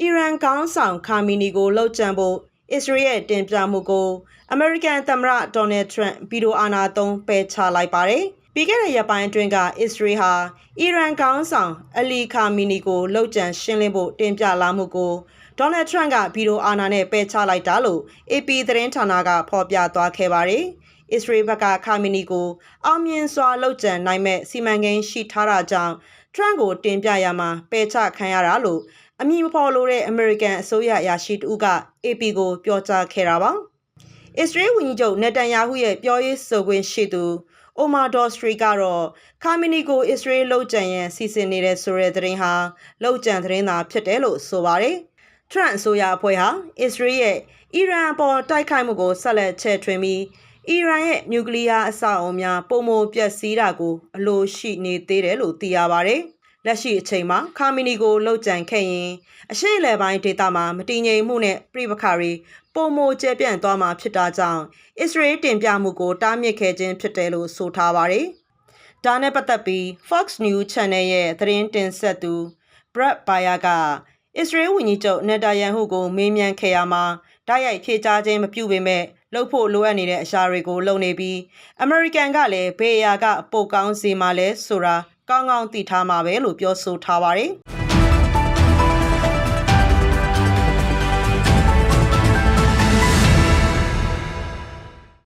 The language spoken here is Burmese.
အီရန်ခေါင်းဆောင်ခါမီနီကိုလှုပ်ကြံဖို့အစ္စရေးရဲ့တင်ပြမှုကိုအမေရိကန်သမ္မတဒေါ်နယ်ထရန့်ဗီဒီယိုအာဏာသုံးပယ်ချလိုက်ပါတယ်။ပြီးခဲ့တဲ့ရက်ပိုင်းအတွင်းကအစ္စရေးဟာအီရန်ခေါင်းဆောင်အလီခါမီနီကိုလှုပ်ကြံရှင်းလင်းဖို့တင်ပြလာမှုကိုဒေါ်နယ်ထရန့်ကဗီဒီယိုအာဏာနဲ့ပယ်ချလိုက်တာလို့ AP သတင်းဌာနကဖော်ပြသွားခဲ့ပါတယ်။အစ္စရေးဘက်ကခါမီနီကိုအောင်မြင်စွာလှုပ်ကြံနိုင်မဲ့စီမံကိန်းရှိထားတာကြောင့်ထရန့်ကိုတင်ပြရမှာပယ်ချခံရတာလို့ အမည်မဖော်လို့တဲ့အမေရိကန်အစိုးရအရာရှိတဦးက AP ကို ပြောကြားခဲ့တာပါ။အစ္စရေးဝန်ကြီးချုပ်နေတန်ယာဟုရဲ့ပြောရေးဆိုခွင့်ရှိသူအိုမာဒေါ်စထရီကတော့ခါမီနီကိုအစ္စရေးလှုပ်ကြံရန်စီစဉ်နေတဲ့ဆိုတဲ့သတင်းဟာလှုပ်ကြံသတင်းသာဖြစ်တယ်လို့ဆိုပါတယ်။ထရန့်အစိုးရအဖွဲ့ဟာအစ္စရေးရဲ့အီရန်အပေါ်တိုက်ခိုက်မှုကိုဆက်လက်ချဲ့ထွင်ပြီးအီရန်ရဲ့နျူကလ িয়ার အဆောက်အအုံများပုံမပျက်စီးတာကိုအလိုရှိနေသေးတယ်လို့သိရပါတယ်။ လက်ရှိအချိန်မှာခါမီနီကိုလှုပ်ကြံခဲ့ရင်အရှိအလဲပိုင်းဒေသမှာမတည်ငြိမ်မှုနဲ့ပြည်ပခါတွေပုံမကျပြန့်သွားမှာဖြစ်တာကြောင့်အစ္စရေးတင်ပြမှုကိုတားမြစ်ခဲ့ခြင်းဖြစ်တယ်လို့ဆိုထားပါတယ်။ဒါနဲ့ပတ်သက်ပြီး Fox News Channel ရဲ့သတင်းတင်ဆက်သူ Brad Bayer ကအစ္စရေးဝန်ကြီးချုပ်နေတာယန်ဟုကိုမေးမြန်းခဲ့ရမှာတိုက်ရိုက်ဖြေကြားခြင်းမပြုပေမဲ့လှုပ်ဖို့လိုအပ်နေတဲ့အရာတွေကိုလုပ်နေပြီးအမေရိကန်ကလည်းဘေးအရာကပိုကောင်းစီမှာလဲဆိုတာ ကောင်းကောင်းသိထားမှာပဲလို့ပြောဆိုထားပါတယ်။